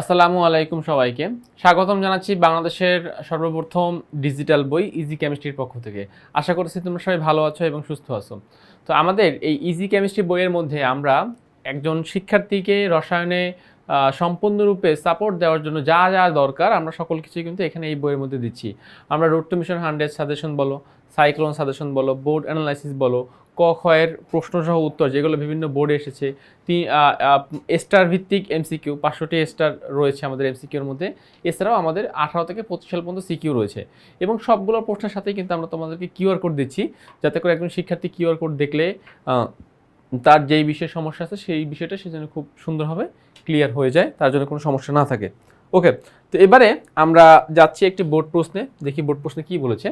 আসসালামু আলাইকুম সবাইকে। স্বাগতম জানাচ্ছি বাংলাদেশের সর্বপ্রথম ডিজিটাল বই ইজি কেমিস্ট্রির পক্ষ থেকে। আশা করছি তোমরা সবাই ভালো আছো এবং সুস্থ আছো। তো আমাদের এই ইজি কেমিস্ট্রি বইয়ের মধ্যে আমরা একজন শিক্ষার্থীকে রসায়নে সম্পূর্ণরূপে সাপোর্ট দেওয়ার জন্য যা যা দরকার, আমরা সকল কিছুই কিন্তু এখানে এই বইয়ের মধ্যে দিচ্ছি। আমরা road to mission hundred suggestion বলো সাইক্লোন সাজেশন বলো বোর্ড অ্যানালাইসিস বলো, ক খয়ের প্রশ্নসহ উত্তর, যেগুলো বিভিন্ন বোর্ডে এসেছে, তি স্টার ভিত্তিক এমসিকিউ পাঁচশোটি স্টার রয়েছে আমাদের এমসিকিউর মধ্যে। এছাড়াও আমাদের আঠারো থেকে পঁচিশ সাল পর্যন্ত সিকিউ রয়েছে। এবং সবগুলো প্রশ্নের সাথেই কিন্তু আমরা তোমাদেরকে কিউআর কোড দিচ্ছি, যাতে করে একজন শিক্ষার্থী কিউআর কোড দেখলে তার যেই বিষয়ে সমস্যা আছে, সেই বিষয়টা সে যেন খুব সুন্দরভাবে ক্লিয়ার হয়ে যায়, তার জন্য কোনো সমস্যা না থাকে। ওকে তো এবারে আমরা যাচ্ছি একটি বোর্ড প্রশ্নে, দেখি বোর্ড প্রশ্নে কি বলেছে।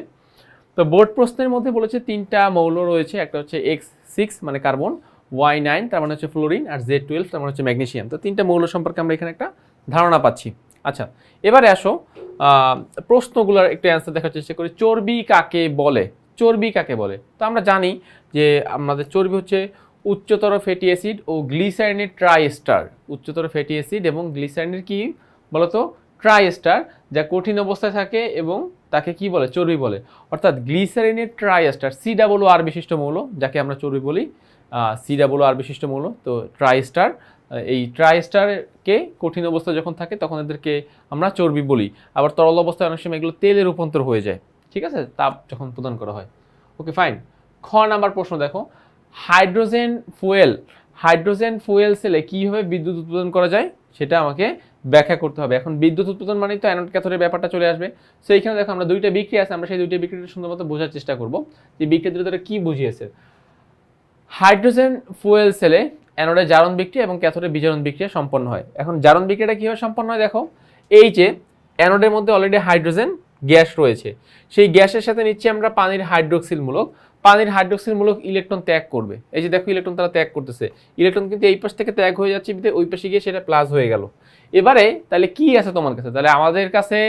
তো বোর্ড প্রশ্নের মধ্যে বলেছে তিনটা মৌল রয়েছে, একটা হচ্ছে এক্স সিক্স মানে কার্বন ওয়াই নাইন তার মানে হচ্ছে ফ্লোরিন আর জেড টুয়েলভ তার মানে হচ্ছে ম্যাগনেসিয়াম তো তিনটা মৌল সম্পর্কে আমরা এখানে একটা ধারণা পাচ্ছি। আচ্ছা এবারে আসো প্রশ্নগুলোর একটু অ্যান্সার দেখার চেষ্টা করি। চর্বি কাকে বলে? চর্বি কাকে বলে? তো আমরা জানি যে আমাদের চর্বি হচ্ছে উচ্চতর ফ্যাটি অ্যাসিড ও গ্লিসারিনের ট্রাইস্টার। উচ্চতর ফ্যাটি অ্যাসিড এবং গ্লিসারিনের কি বলতো? ট্রাইস্টার, যা কঠিন অবস্থায় থাকে এবং তাকে কি বলে? চর্বি বলে। অর্থাৎ গ্লিসারিনের ট্রাইস্টার, সি ডাবল আর বিশিষ্ট মৌল, যাকে আমরা চর্বি বলি সি ডাবল আর বিশিষ্ট মৌল, তো ট্রাইস্টার এই ট্রাইস্টারকে কঠিন অবস্থায় যখন থাকে, তখন এদেরকে আমরা চর্বি বলি। আবার তরল অবস্থায় অনেক সময় এগুলো তেলে রূপান্তর হয়ে যায়। ঠিক আছে? তাপ যখন প্রদান করা হয়। ওকে, ফাইন। খ নাম্বার প্রশ্ন দেখো। হাইড্রোজেন ফুয়েল হাইড্রোজেন ফুয়েল সেলে কীভাবে বিদ্যুৎ উৎপাদন করা যায় সেটা আমাকে ব্যাখ্যা করতে হবে। এখন বিদ্যুৎ উৎপাদন মানে তো অ্যানোড ক্যাথোডের ব্যাপারটা চলে আসবে। সো এইখানে দেখো আমরা দুইটা বিক্রিয়া আছে, আমরা সেই দুইটা বিক্রিয়া সুন্দর মতো বোঝার চেষ্টা করব। যে বিক্রিয়া দুটো কী বুঝিয়েছে? হাইড্রোজেন ফুয়েল সেলে অ্যানোডে জারণ বিক্রিয়া এবং ক্যাথোডে বিজারণ বিক্রিয়া সম্পন্ন হয়। এখন জারণ বিক্রিয়াটা কীভাবে সম্পন্ন হয় দেখো? এই যে অ্যানোডের মধ্যে অলরেডি হাইড্রোজেন গ্যাস রয়েছে। সেই গ্যাসের সাথে নিচ্ছি আমরা পানির হাইড্রোক্সিল মূলক। পানির হাইড্রোক্সিল মূলক ইলেকট্রন ত্যাগ করবে। এই যে দেখো ইলেকট্রন তারা ত্যাগ করতেছে। ইলেকট্রন কিন্তু এই পাশ থেকে ত্যাগ হয়ে যাচ্ছে ওই পাশে গিয়ে সেটা প্লাস হয়ে গেল। এবারে তাহলে কি আছে তোমার কাছে? তাহলে আমাদের কাছে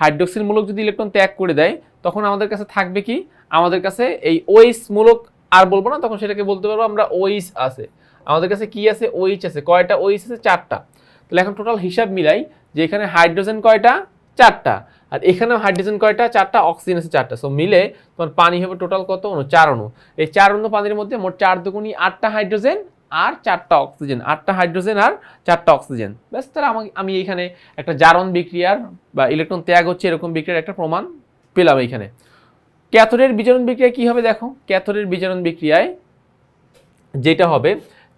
হাইড্রোক্সিল মূলক যদি ইলেকট্রন ত্যাগ করে দেয়, তখন আমাদের কাছে থাকবে কি? আমাদের কাছে এই ওইস মূলক আর বলব না, তখন সেটাকে বলতে পারব আমরা ওইস আছে। আমাদের কাছে কি আছে? ওইচ আছে। কয়টা? ওইচ আছে? চারটা। তাহলে এখন টোটাল হিসাব মিলাই যে এখানে হাইড্রোজেন কয়টা? চারটা। আর এখানেও হাইড্রোজেন কয়টা? চারটা অক্সিজেন আছে চারটা। সো মিলে তোমার পানি হবে টোটাল কত? অণু চার অণু এই চার অণু পানির মধ্যে মোট চার দুগুণি আটটা হাইড্রোজেন আর চারটা অক্সিজেন আটটা হাইড্রোজেন আর চারটা অক্সিজেন ব্যাস, তাহলে আমাকে, আমি এইখানে একটা জারণ বিক্রিয়ার বা ইলেকট্রন ত্যাগ হচ্ছে এরকম বিক্রিয়ার একটা প্রমাণ পেলাম এইখানে। ক্যাথোডের বিজারণ বিক্রিয়া কি হবে দেখো? ক্যাথোডের বিজারণ বিক্রিয়ায় যেটা হবে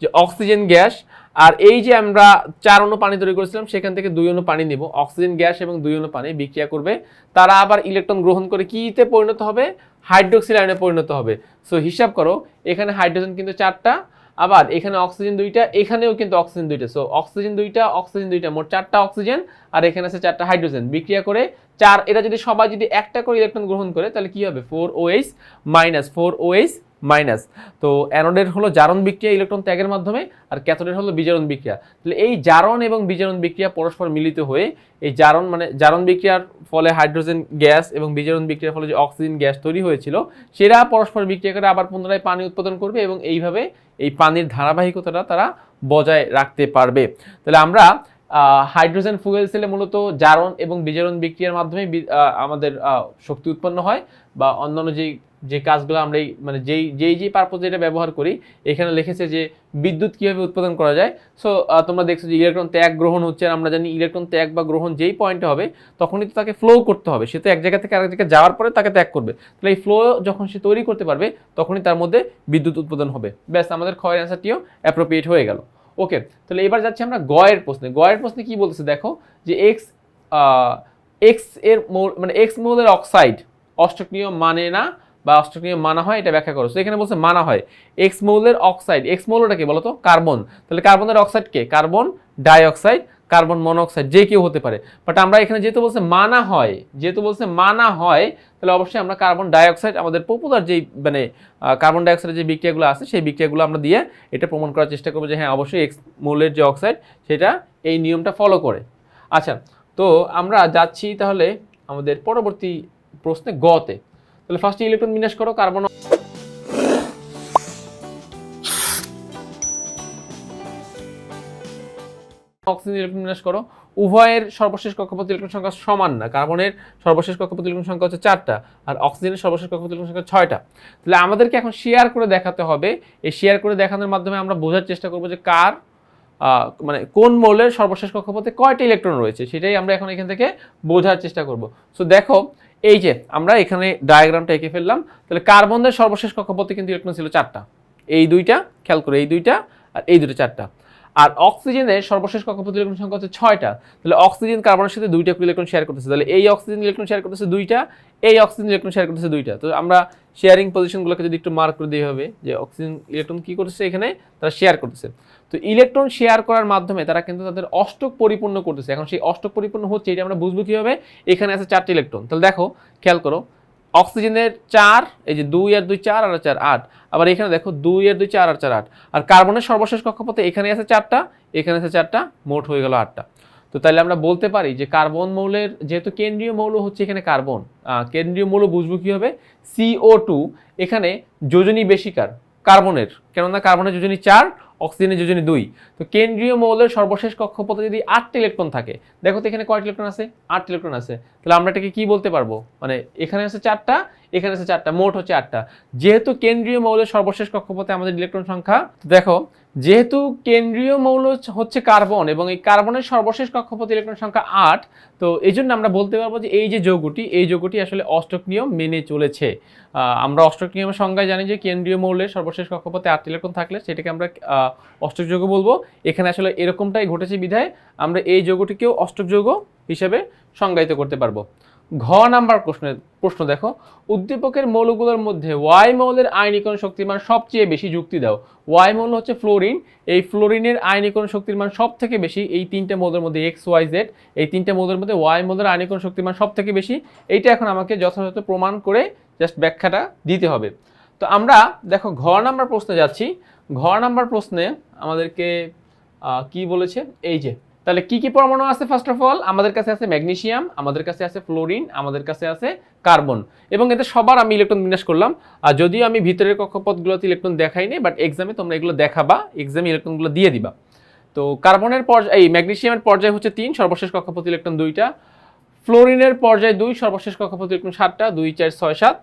যে অক্সিজেন গ্যাস আর এই যে আমরা চার অণু পানি তৈরি করেছিলাম, সেখান থেকে দুই অণু পানি নিব। অক্সিজেন, গ্যাস এবং দুই অণু পানি বিক্রিয়া করবে। তারা আবার ইলেকট্রন গ্রহণ করে কিতে পরিণত হবে? হাইড্রোক্সিল আয়নে পরিণত হবে। সো হিসাব করো, এখানে হাইড্রোজেন কিন্তু চারটা, আবার এখানে অক্সিজেন দুইটা, এখানেও কিন্তু অক্সিজেন দুইটা। সো অক্সিজেন দুইটা অক্সিজেন দুইটা, মোট চারটা অক্সিজেন, আর এখানে আছে চারটা হাইড্রোজেন। বিক্রিয়া করে চার, এরা যদি সবাই যদি একটা করে ইলেকট্রন গ্রহণ করে, তাহলে কি হবে? Four OH minus four OH minus. তো অ্যানোডের হলো জারণ বিক্রিয়া ইলেকট্রন ত্যাগের মাধ্যমে আর ক্যাথোডের হলো বিজারণ বিক্রিয়া। তাহলে এই জারণ এবং বিজারণ বিক্রিয়া পরস্পর মিলিত হয়ে এই জারণ মানে জারণ বিক্রিয়ার ফলে হাইড্রোজেন গ্যাস এবং বিজারণ বিক্রিয়ার ফলে যে অক্সিজেন গ্যাস তৈরি হয়েছিল সেরা পরস্পর বিক্রিয়া করে আবার পুনরায় পানি উৎপাদন করবে এবং এইভাবে এই পানির ধারাবাহিকতাটা তারা বজায় রাখতে পারবে। তাহলে আমরা হাইড্রোজেন ফুয়েল সেলে মূলত জারণ এবং বিজারণ বিক্রিয়ার মাধ্যমে আমাদের শক্তি উৎপন্ন হয় বা অন্যান্য যেই যে কাজগুলো আমরা এই মানে যেই যেই যেই পারপোজে এটা ব্যবহার করি, এখানে লিখেছে যে বিদ্যুৎ কীভাবে উৎপাদন করা যায়। সো তোমরা দেখছ যে ইলেকট্রন ত্যাগ গ্রহণ হচ্ছে আর আমরা জানি ইলেকট্রন ত্যাগ বা গ্রহণ যেই পয়েন্টে হবে, তখনই তো তাকে ফ্লো করতে হবে। সে তো এক জায়গা থেকে আরেক জায়গায় যাওয়ার পরে তাকে ত্যাগ করবে। তাহলে এই ফ্লো যখন সে তৈরি করতে পারবে, তখনই তার মধ্যে বিদ্যুৎ উৎপাদন হবে। ব্যাস, আমাদের ক্ষয়ের অ্যান্সারটিও অ্যাপ্রোপ্রিয়েট হয়ে গেল। ওকে তাহলে এবার যাচ্ছি আমরা গয়ের প্রশ্নে। গয়ের প্রশ্নে কি বলতেছে দেখো যে এক্স এক্সের মানে এক্স মৌলের অক্সাইড অষ্টক নিয়ম মানে না বা অষ্টক মানা হয়, এটা ব্যাখ্যা করো। এখানে বলছে মানা হয়। এক্স মৌলের অক্সাইড এক্স মৌলটা কি বলতো? কার্বন তাহলে কার্বনের অক্সাইড কে? কার্বন ডাইঅক্সাইড কার্বন মনোক্সাইড যে কেউ হতে পারে। বাট আমরা এখানে যেহেতু বলছে মানা হয়, যেহেতু বলছে মানা হয়, তাহলে অবশ্যই আমরা কার্বন ডাইঅক্সাইড আমাদের পপুলার যেই মানে কার্বন ডাইঅক্সাইডের যে বিক্রিয়াগুলো আছে, সেই বিক্রিয়াগুলো আমরা দিয়ে এটা প্রমাণ করার চেষ্টা করব যে হ্যাঁ অবশ্যই এক্স মৌলের যে অক্সাইড সেটা এই নিয়মটা ফলো করে। আচ্ছা তো আমরা যাচ্ছি তাহলে আমাদের পরবর্তী প্রশ্নে গতে। তাহলে ফার্স্টে ইলেকট্রন বিন্যাস করো কার্বন অক্সিজেন ইলেকট্রন বিন্যাস করো। উভয়ের সর্বশেষ কক্ষপথ ইলেকট্রন সংখ্যা সমান না কার্বনের সর্বশেষ কক্ষপথ ইলেকট্রন সংখ্যা হচ্ছে চারটা, আর অক্সিজেনের সর্বশেষ কক্ষপথ ইলেকট্রন সংখ্যা ছয়টা। তাহলে আমাদেরকে এখন শেয়ার করে দেখাতে হবে। এই শেয়ার করে দেখানোর মাধ্যমে আমরা বোঝার চেষ্টা করব যে কার মানে কোন মৌলের সর্বশেষ কক্ষপথে কয়টা ইলেকট্রন রয়েছে, সেটাই আমরা এখন এখান থেকে বোঝার চেষ্টা করব। সো দেখো এই যে, আমরা এখানে ডায়াগ্রামটা এঁকে ফেললাম। তাহলে কার্বনদের সর্বশেষ কক্ষপথে কিন্তু ইলেকট্রন ছিল চারটা। এই দুইটা, খেয়াল করে, এই দুইটা আর এই দুটো চারটা। আর অক্সিজেনের সর্বশেষ কক্ষপথ ইলেকট্রন সংখ্যা হচ্ছে ছয়টা। তাহলে অক্সিজেন কার্বনের সাথে দুইটা ইলেকট্রন শেয়ার করতেছে। তাহলে এই অক্সিজেন ইলেকট্রন শেয়ার করতেছে দুইটা, এই অক্সিজেন ইলেকট্রন শেয়ার করতেছে দুইটা। তো আমরা শেয়ারিং পজিশনগুলোকে যদি একটু মার্ক করে দিই হবে যে অক্সিজেন ইলেকট্রন কি করতেছে এখানে, তারা শেয়ার করতেছে। তো ইলেকট্রন শেয়ার করার মাধ্যমে তারা কিন্তু তাদের অষ্টক পরিপূর্ণ করতেছে। এখন সেই অষ্টক পরিপূর্ণ হচ্ছে, এটা আমরা বুঝব কীভাবে? এখানে আছে চারটি ইলেকট্রন। তাহলে দেখো, খেয়াল করো অক্সিজেনের চার, এই যে দুই আর দুই চার আর চার আট। আবার এখানে দেখো দুই আর দুই চার আর চার আট। আর কার্বনের সর্বশেষ কক্ষপথে এখানে আছে চারটা, এখানে আছে চারটা, মোট হয়ে গেল আটটা। তো তাহলে আমরা বলতে পারি যে কার্বন মৌলের যেহেতু কেন্দ্রীয় মৌল হচ্ছে এখানে কার্বন কেন্দ্রীয় মৌল বুঝব কী হবে সিও টু এখানে যোজনী বেশিকার, কার্বনের, কেননা কার্বনের যোজনী চার অক্সিজেনের যোজনী দুই। তো কেন্দ্রীয় মৌলের সর্বশেষ কক্ষপথে যদি আটটি ইলেকট্রন থাকে, দেখো তো এখানে কয়টি ইলেকট্রন আছে? আট ইলেকট্রন আছে। তাহলে আমরা এটাকে কি বলতে পারব? মানে এখানে আছে চারটা, এখানে আছে চারটা, মোট হচ্ছে আটটা। যেহেতু কেন্দ্রীয় মৌলের সর্বশেষ কক্ষপথে আমাদের ইলেকট্রন সংখ্যা, দেখো যেহেতু কেন্দ্রীয় মৌল হচ্ছে কার্বন এবং এই কার্বনের সর্বশেষ কক্ষপথ ইলেকট্রন সংখ্যা আট, তো এই জন্য আমরা বলতে পারব যে এই যে যৌগটি, এই যৌগটি আসলে অষ্টক নিয়ম মেনে চলেছে। আমরা অষ্টক নিয়মের সংজ্ঞায় জানি যে কেন্দ্রীয় মৌলের সর্বশেষ কক্ষপথে আট ইলেকট্রন থাকলে সেটাকে আমরা অষ্টক যৌগ বলব। এখানে আসলে এরকমটাই ঘটেছে বিধায় আমরা এই যৌগটিকেও অষ্টক যৌগ হিসেবে সংজ্ঞায়িত করতে পারব। ঘ নাম্বার প্রশ্নের প্রশ্ন দেখো। উদ্দীপকের মৌলগুলোর মধ্যে ওয়াই মৌলের আয়নীকরণ শক্তির মান সবচেয়ে বেশি যুক্তি দাও। ওয়াই মৌল হচ্ছে ফ্লোরিন। এই ফ্লোরিনের আয়নীকরণ শক্তির মান সব থেকে বেশি। এই তিনটে মৌলের মধ্যে এক্স, ওয়াই, জেড, এই তিনটে মৌলের মধ্যে ওয়াই মৌলের আয়নীকরণ শক্তির মান সব থেকে বেশি। এইটা এখন আমাকে যথাযথ প্রমাণ করে জাস্ট ব্যাখ্যাটা দিতে হবে। তো আমরা দেখো ঘ নাম্বার প্রশ্নে যাচ্ছি। ঘ নাম্বার প্রশ্নে আমাদেরকে কি বলেছে? এই যে তাহলে কি কি পরমাণু আছে ফার্স্ট অফ অল আমাদের কাছে আছে ম্যাগনেশিয়াম, আমাদের কাছে আছে ফ্লোরিন, আমাদের কাছে আছে কার্বন। এবং এতে সবার আমি ইলেকট্রন বিন্যাস করলাম। আর যদিও আমি ভিতরের কক্ষপথগুলোতে ইলেকট্রন দেখাইনি বাট এক্সামে তোমরা এগুলো দেখাবা এক্সামে ইলেকট্রনগুলো দিয়ে দিবা। তো কার্বনের পর্যায়ে এই ম্যাগনেশিয়ামের পর্যায়ে হচ্ছে তিন, সর্বশেষ কক্ষপথ ইলেকট্রন দুইটা। ফ্লোরিনের পর্যায়ে দুই, সর্বশেষ কক্ষপথ ইলেকট্রন সাতটা, দুই, চার, ছয়, সাত।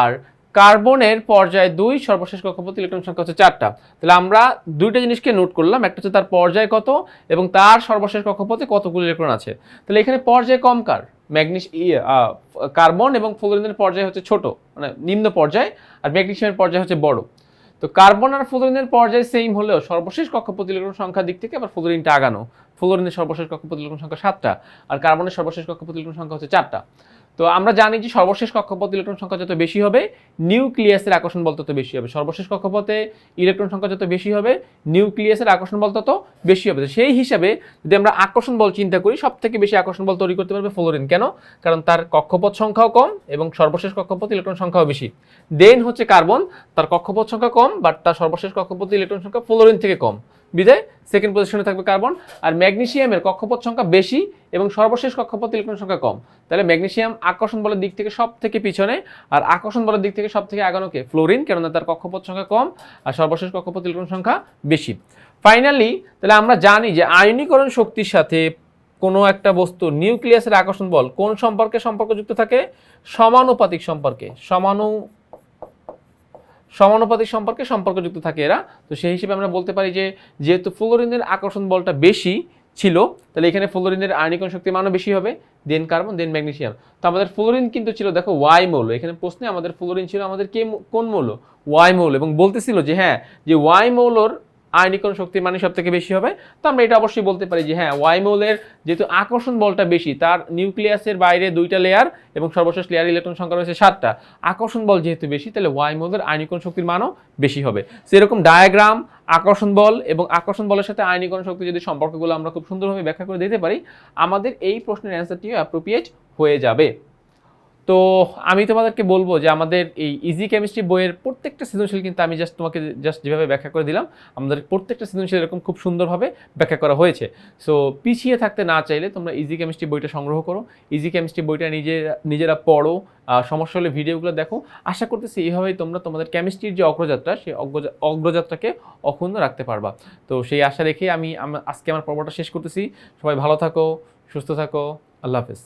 আর কার্বনের পর্যায়ে দুই, সর্বশেষ কক্ষপথ ইলেকট্রন সংখ্যা হচ্ছে চারটা। তাহলে আমরা দুইটা জিনিসকে নোট করলাম, একটা হচ্ছে তার পর্যায় কত, এবং তার সর্বশেষ কক্ষপথে কতগুলো ইলেকট্রন আছে। তাহলে এখানে পর্যায় কম কার? ম্যাগনেস কার্বন এবং ফ্লোরিনের পর্যায় হচ্ছে ছোট মানে নিম্ন পর্যায়, আর ম্যাগনেসিয়ামের পর্যায় হচ্ছে বড়। তো কার্বন আর ফ্লোরিনের পর্যায় সেম হলেও সর্বশেষ কক্ষপথ ইলেকট্রন সংখ্যার দিক থেকে আবার ফ্লোরিনটা আগানো। ফ্লোরিনের সর্বশেষ কক্ষপথ ইলেকট্রন সংখ্যা সাতটা, আর কার্বনের সর্বশেষ কক্ষপথ ইলেকট্রন সংখ্যা হচ্ছে চারটা। তো আমরা জানি যে সর্বশেষ কক্ষপথ ইলেকট্রন সংখ্যা যত বেশি হবে, নিউক্লিয়াসের আকর্ষণ বল তত বেশি হবে। সর্বশেষ কক্ষপথে ইলেকট্রন সংখ্যা যত বেশি হবে, নিউক্লিয়াসের আকর্ষণ বল তত বেশি হবে। সেই হিসাবে যদি আমরা আকর্ষণ বল চিন্তা করি সব থেকে বেশি আকর্ষণ বল তৈরি করতে পারবে ফ্লোরিন। কেন? কারণ তার কক্ষপথ সংখ্যাও কম এবং সর্বশেষ কক্ষপথ ইলেকট্রন সংখ্যাও বেশি। দেন হচ্ছে কার্বন, তার কক্ষপথ সংখ্যা কম বাট তার সর্বশেষ কক্ষপথ ইলেকট্রন সংখ্যা ফ্লোরিন থেকে কম। বিদায়। সেকেন্ড পজিশনে থাকবে কার্বন আর ম্যাগনেশিয়ামের কক্ষপথ সংখ্যা বেশি এবং সর্বশেষ কক্ষপথ ইলেকট্রন সংখ্যা কম। তাহলে ম্যাগনেশিয়াম আকর্ষণ বলের দিক থেকে সব থেকে পিছনে আর আকর্ষণ বলের দিক থেকে সব থেকে আগানোকে ফ্লোরিন কেননা তার কক্ষপথ সংখ্যা কম আর সর্বশেষ কক্ষপথ ইলেকট্রন সংখ্যা বেশি। ফাইনালি তাহলে আমরা জানি যে আয়নীকরণ শক্তির সাথে কোনো একটা বস্তু নিউক্লিয়াসের আকর্ষণ বল কোন সম্পর্কে সম্পর্কযুক্ত থাকে? সমানুপাতিক সম্পর্কে। সমানু সমানুপাতিক সম্পর্কে সম্পর্কযুক্ত থাকে এরা। তো সেই হিসেবে আমরা বলতে পারি যে, যেহেতু ফ্লোরিনের আকর্ষণ বলটা বেশি ছিল, তাহলে এখানে ফ্লোরিনের আয়নিকন শক্তি মানও বেশি হবে দেন কার্বন দেন ম্যাগনেশিয়াম তো আমাদের ফ্লোরিন কিন্তু ছিল, দেখো ওয়াই মৌল। এখানে প্রশ্নে আমাদের ফ্লোরিন ছিল আমাদের কে কোন মৌল? ওয়াই মৌল। এবং বলতেছিল যে হ্যাঁ যে ওয়াই মৌলর আয়নিকরণ শক্তির মানে সব থেকে বেশি হবে। তো আমরা এটা অবশ্যই বলতে পারি যে হ্যাঁ ওয়াই মৌলের যেহেতু আকর্ষণ বলটা বেশি, তার নিউক্লিয়াসের বাইরে দুইটা লেয়ার এবং সর্বশেষ লেয়ার ইলেকট্রন সংখ্যা রয়েছে সাতটা। আকর্ষণ বল যেহেতু বেশি, তাহলে ওয়াই মৌলের আয়নিকরণ শক্তির মানও বেশি হবে। সেরকম ডায়াগ্রাম আকর্ষণ বল এবং আকর্ষণ বলের সাথে আয়নিকরণ শক্তি যদি সম্পর্কগুলো আমরা খুব সুন্দরভাবে ব্যাখ্যা করে দিতে পারি, আমাদের এই প্রশ্নের অ্যান্সারটিও অ্যাপ্রোপ্রিয়েট হয়ে যাবে। তো আমি তোমাদেরকে বলব যে আমাদের এই ইজি কেমিস্ট্রি বইয়ের প্রত্যেকটা সৃজনশীল কিন্তু আমি জাস্ট তোমাকে জাস্ট যেভাবে ব্যাখ্যা করে দিলাম, আমাদের প্রত্যেকটা সৃজনশীল এরকম খুব সুন্দরভাবে ব্যাখ্যা করা হয়েছে। সো পিছিয়ে থাকতে না চাইলে তোমরা ইজি কেমিস্ট্রি বইটা সংগ্রহ করো। ইজি কেমিস্ট্রি বইটা নিজে, নিজেরা পড়ো সমস্যা হলে ভিডিওগুলো দেখো। আশা করতেছি এইভাবেই তোমরা তোমাদের কেমিস্ট্রির যে অগ্রযাত্রা, সেই অগ্রযা- অগ্রযাত্রাকে অক্ষুণ্ণ রাখতে পারবা। তো সেই আশা রেখে আমি, আজকে আমার পর্বটা শেষ করতেছি। সবাই ভালো থাকো, সুস্থ থাকো। আল্লাহ হাফেজ।